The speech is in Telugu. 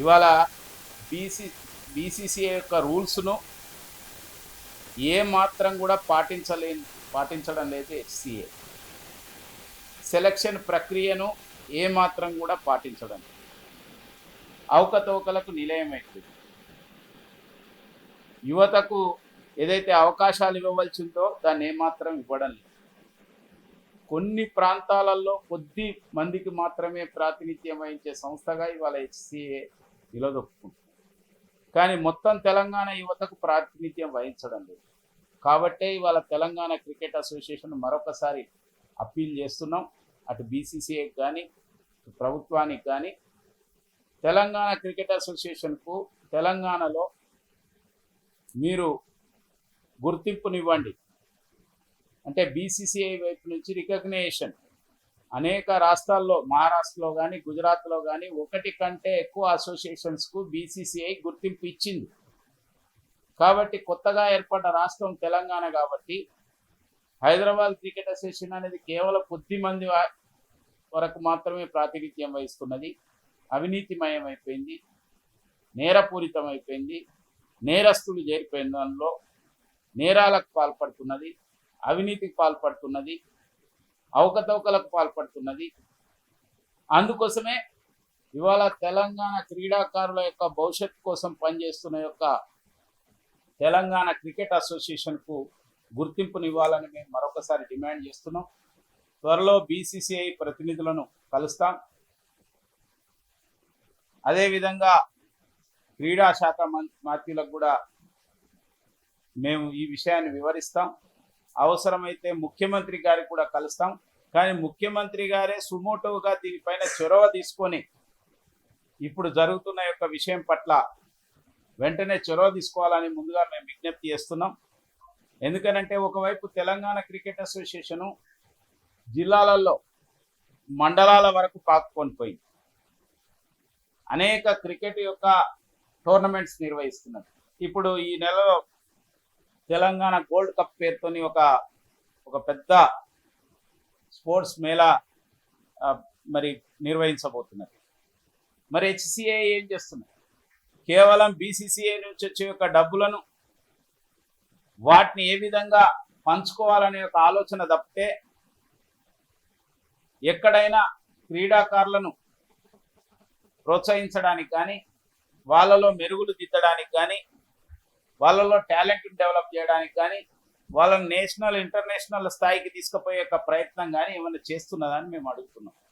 ఇవాళ బీసీ బీసీసీఐ యొక్క రూల్స్ను ఏ మాత్రం కూడా పాటించలే పాటించడం లేదు హెచ్సిఏ సెలక్షన్ ప్రక్రియను ఏ మాత్రం కూడా పాటించడం అవకతవకలకు నిలయమైంది యువతకు ఏదైతే అవకాశాలు ఇవ్వవలసిందో దాన్ని ఏమాత్రం ఇవ్వడం లేదు. కొన్ని ప్రాంతాలలో కొద్ది మందికి మాత్రమే ప్రాతినిధ్యం వహించే సంస్థగా ఇవాళ హెచ్సిఏ నిలదొక్కుంటుంది కానీ మొత్తం తెలంగాణ యువతకు ప్రాతినిధ్యం వహించడం లేదు. కాబట్టే ఇవాళ తెలంగాణ క్రికెట్ అసోసియేషన్ మరొకసారి అప్పీల్ చేస్తున్నాం. అటు బీసీసీఐకి కానీ ప్రభుత్వానికి కానీ తెలంగాణ క్రికెట్ అసోసియేషన్కు తెలంగాణలో మీరు గుర్తింపునివ్వండి. అంటే బీసీసీఐ వైపు నుంచి రికగ్నేషన్ అనేక రాష్ట్రాల్లో మహారాష్ట్రలో కానీ గుజరాత్లో కానీ ఒకటి కంటే ఎక్కువ అసోసియేషన్స్కు బీసీసీఐ గుర్తింపు ఇచ్చింది. కాబట్టి కొత్తగా ఏర్పడ్డ రాష్ట్రం తెలంగాణ కాబట్టి హైదరాబాద్ క్రికెట్ అసోసియేషన్ అనేది కేవలం కొద్ది మంది వరకు మాత్రమే ప్రాతినిధ్యం వహిస్తున్నది. అవినీతిమయం అయిపోయింది. నేరపూరితం అయిపోయింది నేరస్తులు చేరిపోయిన దానిలో నేరాలకు పాల్పడుతున్నది. అవినీతికి పాల్పడుతున్నది. అవకతవకలకు పాల్పడుతున్నది. అందుకోసమే ఇవాళ తెలంగాణ క్రీడాకారుల యొక్క భవిష్యత్తు కోసం పనిచేస్తున్న యొక్క తెలంగాణ క్రికెట్ అసోసియేషన్కు గుర్తింపునివ్వాలని మేము మరొకసారి డిమాండ్ చేస్తున్నాం. త్వరలో బీసీసీఐ ప్రతినిధులను కలుస్తాం. అదేవిధంగా క్రీడా శాఖ మం- మంత్రులకు కూడా మేము ఈ విషయాన్ని వివరిస్తాం. అవసరమైతే ముఖ్యమంత్రి గారికి కూడా కలుస్తాం. కానీ ముఖ్యమంత్రి గారే సుమోటోగా దీనిపైన చొరవ తీసుకొని ఇప్పుడు జరుగుతున్న యొక్క విషయం పట్ల వెంటనే చొరవ తీసుకోవాలని ముందుగా మేము విజ్ఞప్తి చేస్తున్నాం. ఎందుకనంటే ఒకవైపు తెలంగాణ క్రికెట్ అసోసియేషను జిల్లాలలో మండలాల వరకు పాకుకొని పోయింది అనేక క్రికెట్ యొక్క టోర్నమెంట్స్ నిర్వహిస్తున్నది ఇప్పుడు ఈ నెలలో తెలంగాణ గోల్డ్ కప్ పేరుతోని ఒక ఒక పెద్ద స్పోర్ట్స్ మేళా మరి నిర్వహించబోతున్నది. మరి హెచ్సిఐ ఏం చేస్తున్నది కేవలం బీసీసీఐ నుంచి వచ్చే యొక్క డబ్బులను వాటిని ఏ విధంగా పంచుకోవాలనే ఒక ఆలోచన తప్పితే ఎక్కడైనా క్రీడాకారులను ప్రోత్సహించడానికి కానీ వాళ్ళలో మెరుగులు దిద్దడానికి కానీ వాళ్ళలో టాలెంట్ డెవలప్ చేయడానికి కానీ వాళ్ళని నేషనల్ ఇంటర్నేషనల్ స్థాయికి తీసుకుపోయే యొక్క ప్రయత్నం కానీ ఏమైనా చేస్తున్నదని మేము అడుగుతున్నాం.